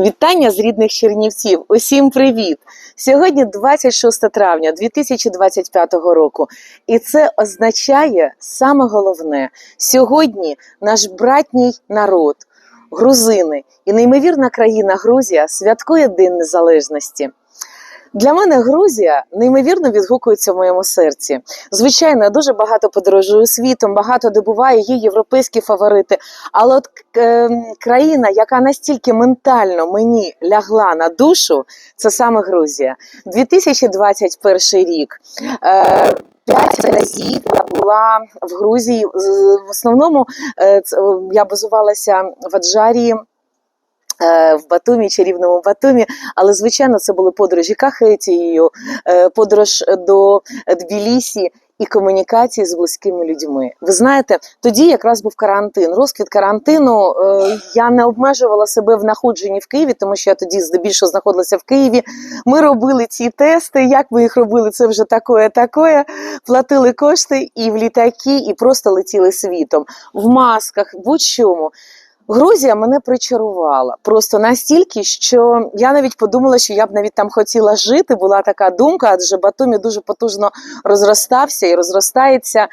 Вітання з рідних Чернівців. Усім привіт! Сьогодні 26 травня 2025 року. І це означає саме головне: сьогодні наш братній народ, грузини і неймовірна країна Грузія святкує День Незалежності. Для мене Грузія неймовірно відгукується в моєму серці. Звичайно, я дуже багато подорожую світом, багато де є європейські фаворити. Але от е, країна, яка настільки ментально мені лягла на душу, це саме Грузія. 2021 рік. Е, П'ять разів я була в Грузії. В основному е, я базувалася в Аджарії. Е, В Батумі, чарівному Батумі, але звичайно це були подорожі Кахетією, е, подорож до Тбілісі і комунікації з близькими людьми. Ви знаєте, тоді якраз був карантин. Розквіт карантину. е, Я не обмежувала себе в находженні в Києві, тому що я тоді здебільшого знаходилася в Києві. Ми робили ці тести. Як ми їх робили? Це вже такое, такое. Платили кошти і в літаки, і просто летіли світом в масках, будь-чому. Грузія мене причарувала просто настільки, що я навіть подумала, що я б навіть там хотіла жити. Була така думка, адже Батумі дуже потужно розростався і розростається.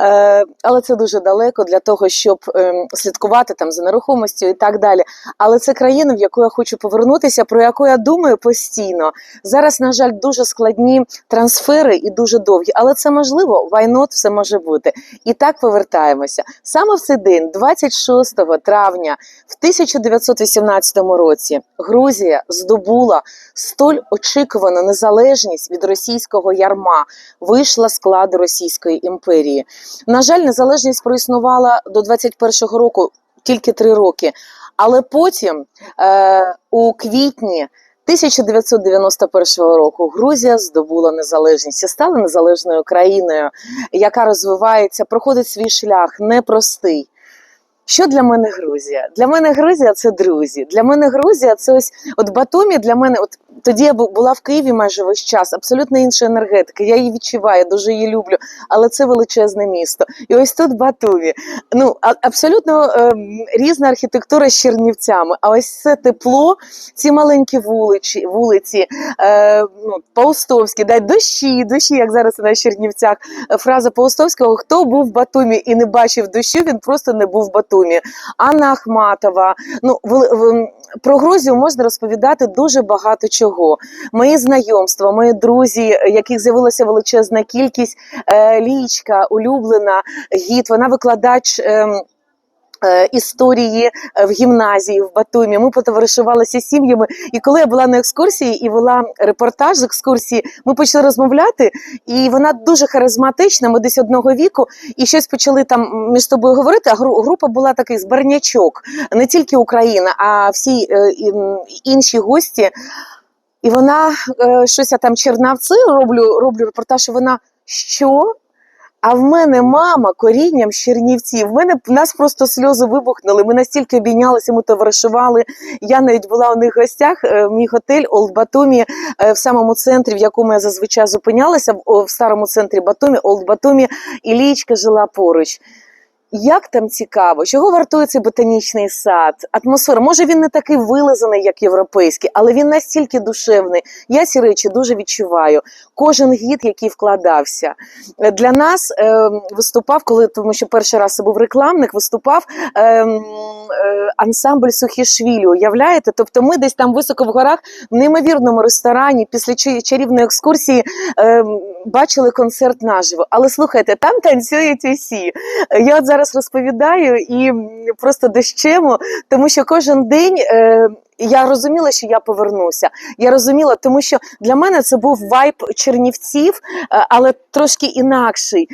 Е, але це дуже далеко для того, щоб ем, слідкувати там за нерухомістю і так далі. Але це країна, в яку я хочу повернутися, про яку я думаю постійно. Зараз, на жаль, дуже складні трансфери і дуже довгі, але це можливо. Not? все може бути. І так повертаємося. Саме в цей день, 26 травня в 1918 році, Грузія здобула столь очікувану незалежність від російського ярма, вийшла з складу Російської імперії. На жаль, незалежність проіснувала до 21-го року тільки три роки. Але потім, е, у квітні 1991 року, Грузія здобула незалежність і стала незалежною країною, яка розвивається, проходить свій шлях непростий. Що для мене Грузія? Для мене Грузія це друзі. Для мене Грузія це ось от Батумі. Для мене, от тоді я була в Києві майже весь час, абсолютно інша енергетика. Я її відчуваю, дуже її люблю, але це величезне місто. І ось тут Батумі. Ну а- абсолютно ем, різна архітектура з Чернівцями. А ось це тепло, ці маленькі вулиці, вулиці, е, ну, Паустовські, дай дощі, дощі, як зараз на Чернівцях. Е, Фраза Паустовського: хто був в Батумі і не бачив дощу, він просто не був в Батумі. Анна Ахматова. Ну, про Грузію можна розповідати дуже багато чого. Мої знайомства, мої друзі, яких з'явилася величезна кількість. Е, Лічка, улюблена гід, вона викладач. Е, Історії е, в гімназії в Батумі. Ми потоваришувалися сім'ями. І коли я була на екскурсії і вела репортаж з екскурсії, ми почали розмовляти, і вона дуже харизматична. Ми десь одного віку, і щось почали там між собою говорити. А група була такий збарнячок, не тільки Україна, а всі е, інші гості. І вона щось я там чернавці роблю, роблю репортаж. І вона що? А в мене мама корінням з Чернівців. В мене в нас просто сльози вибухнули. Ми настільки обійнялися, ми товаришували. Я навіть була у них в гостях. е, Мій готель Олд Батумі е, в самому центрі, в якому я зазвичай зупинялася, в- в старому центрі Батумі, Олд Батумі, і Лічка жила поруч. Як там цікаво, чого вартує цей ботанічний сад? Атмосфера. Може він не такий вилизаний, як європейський, але він настільки душевний. Я ці речі дуже відчуваю. Кожен гід, який вкладався. Е, Для нас е, виступав, коли тому що перший раз це був рекламник, виступав е, е, ансамбль Сухішвілі. Уявляєте? Тобто ми десь там високо в горах, в неймовірному ресторані, після чарівної екскурсії е, бачили концерт наживо. Але слухайте, там танцюють усі. Е, Я от зараз розповідаю і просто дощему, тому що кожен день. Е, я розуміла, що я повернуся. Я розуміла, тому що для мене це був вайб Чернівців, е, але трошки інакший.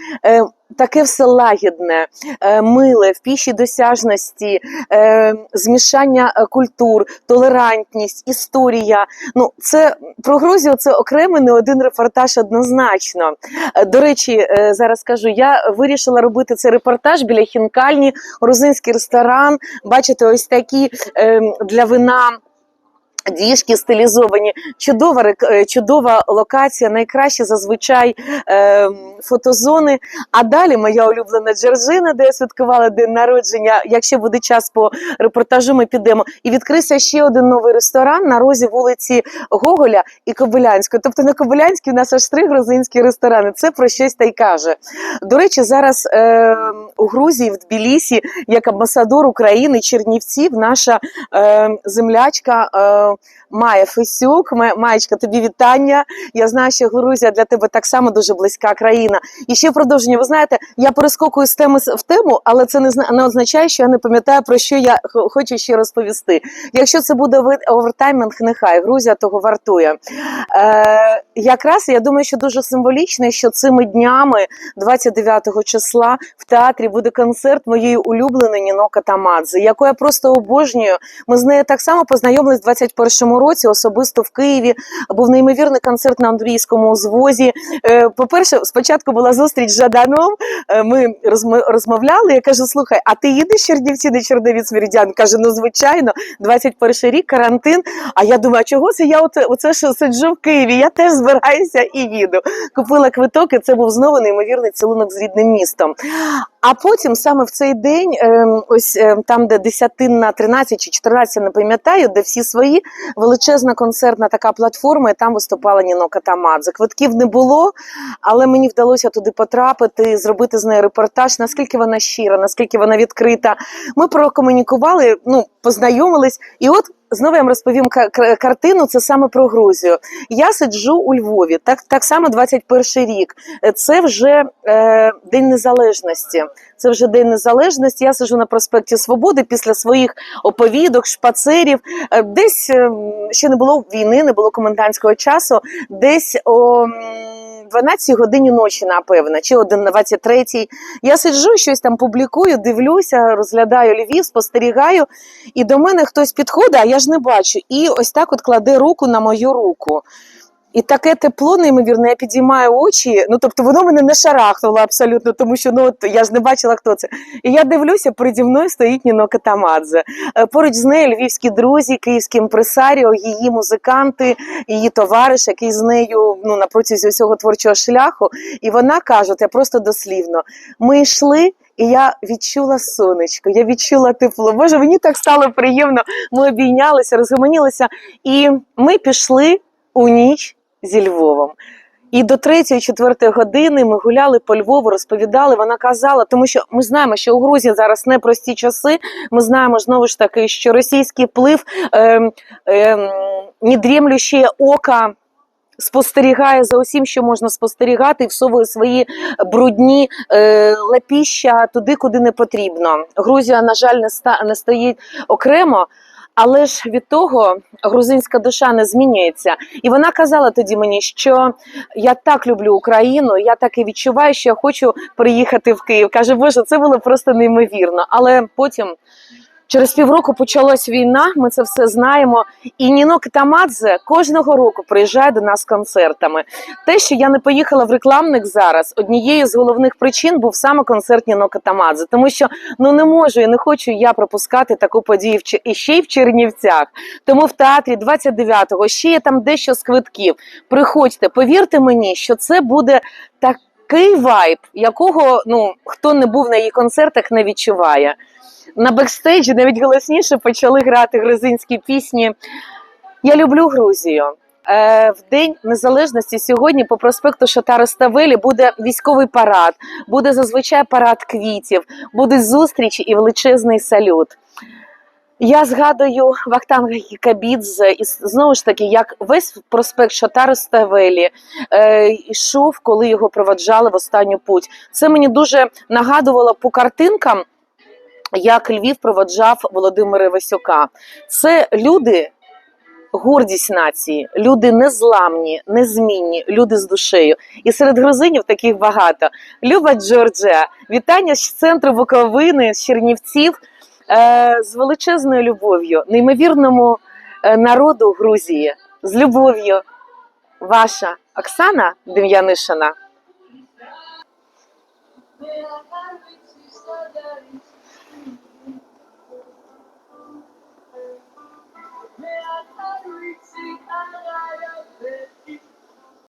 Таке все лагідне, е, миле, в пішій досяжності, е, змішання е, культур, толерантність, історія. Ну, це про Грузію це окремий не один репортаж однозначно. До речі, зараз скажу, я вирішила робити цей репортаж біля хінкальні, грузинський ресторан. Бачите, ось такі для вина. Діжки стилізовані, чудова е, чудова локація, найкращі зазвичай е, фотозони. А далі моя улюблена Джорджина, де я святкувала день народження. Якщо буде час по репортажу, ми підемо. І відкрився ще один новий ресторан на розі вулиці Гоголя і Кобилянської. Тобто на Кобилянській у нас аж три грузинські ресторани. Це про щось та й каже. До речі, зараз е, у Грузії, в Тбілісі, як амбасадор України, Чернівців, наша е, землячка. Е, Майя Фесюк. Маєчка, тобі вітання. Я знаю, що Грузія для тебе так само дуже близька країна. І ще продовження. Ви знаєте, я перескокую з теми в тему, але це не не означає, що я не пам'ятаю про що я хочу ще розповісти. Якщо це буде овертаймінг, нехай Грузія того вартує. Е, Якраз я думаю, що дуже символічно, що цими днями, 29 числа, в театрі буде концерт моєї улюбленої Ніно Катамадзе, яку я просто обожнюю. Ми з нею так само познайомились 21 2021 році, особисто в Києві, був неймовірний концерт на Андрійському звозі. Е, по-перше, спочатку була зустріч з Жаданом. Е, ми розмовляли. Я кажу: слухай, а ти їдеш Чернівці, не Чернівець Меридіан? Каже, ну звичайно, 21 рік карантин. А я думаю, чого це я от оце що сиджу в Києві? Я теж збираюся і їду. Купила квиток, і це був знову неймовірний цілунок з рідним містом. А потім саме в цей день, ем, ось ем, там, де 10 на 13 чи 14, не пам'ятаю, де всі свої, величезна концертна така платформа, і там виступала Ніно Катамадзе. Квитків не було, але мені вдалося туди потрапити, зробити з нею репортаж, наскільки вона щира, наскільки вона відкрита. Ми прокомунікували, ну, познайомились, і от. Знову я вам розповім картину. Це саме про Грузію. Я сиджу у Львові, так, так само 21 рік. Це вже е, День Незалежності. Це вже День Незалежності. Я сиджу на проспекті Свободи після своїх оповідок, шпацерів. Е, Десь е, ще не було війни, не було комендантського часу. Десь о 12 годині ночі, напевно, чи о 23. Я сиджу, щось там публікую, дивлюся, розглядаю Львів, спостерігаю, і до мене хтось підходить, а я ж не бачу. І ось так от кладе руку на мою руку. І таке тепло, неймовірне, я підіймаю очі. Ну тобто воно мене не шарахнуло абсолютно, тому що ну от я ж не бачила, хто це. І я дивлюся, переді мною стоїть Ніно Катамадзе. Е, Поруч з нею львівські друзі, київські імпресаріо, її музиканти, її товариш, який з нею ну на протязі усього творчого шляху. І вона каже, я просто дослівно: ми йшли. І я відчула сонечко, я відчула тепло. Боже, мені так стало приємно. Ми обійнялися, розгомонілися, і ми пішли у ніч зі Львовом. І до 3-4 години ми гуляли по Львову, розповідали. Вона казала, тому що ми знаємо, що у Грузії зараз непрості часи. Ми знаємо знову ж таки, що російський вплив ем, ем, недрімлющее ока. Спостерігає за усім, що можна спостерігати, і всовує свої брудні е, лапіща туди, куди не потрібно. Грузія, на жаль, не ста не стоїть окремо, але ж від того грузинська душа не змінюється. І вона казала тоді мені, що я так люблю Україну, я так і відчуваю, що я хочу приїхати в Київ. Каже, Боже, це було просто неймовірно. Але потім. Через півроку почалась війна, ми це все знаємо. І Ніно Катамадзе кожного року приїжджає до нас концертами. Те, що я не поїхала в рекламник зараз, однією з головних причин був саме концерт Ніно Катамадзе, тому що ну не можу і не хочу я пропускати таку подію і ще й в Чернівцях. Тому в театрі 29-го ще є там дещо з квитків. Приходьте, повірте мені, що це буде такий вайб, якого ну хто не був на її концертах, не відчуває. На бекстейджі навіть голосніше почали грати грузинські пісні. Я люблю Грузію. Е, В День Незалежності сьогодні по проспекту Шатара Ставелі буде військовий парад, буде зазвичай парад квітів, будуть зустрічі і величезний салют. Я згадую Вахтанга Кікабідзе, і знову ж таки, як весь проспект Шатару Ставелі е, йшов, коли його проваджали в останню путь. Це мені дуже нагадувало по картинкам, як Львів проводжав Володимира Васюка. Це люди, гордість нації, люди незламні, незмінні, люди з душею. І серед грузинів таких багато. Люба Джорджія, вітання з центру Буковини, з Чернівців е, з величезною любов'ю, неймовірному е, народу Грузії, з любов'ю. Ваша Оксана Дем'янишина. Bye.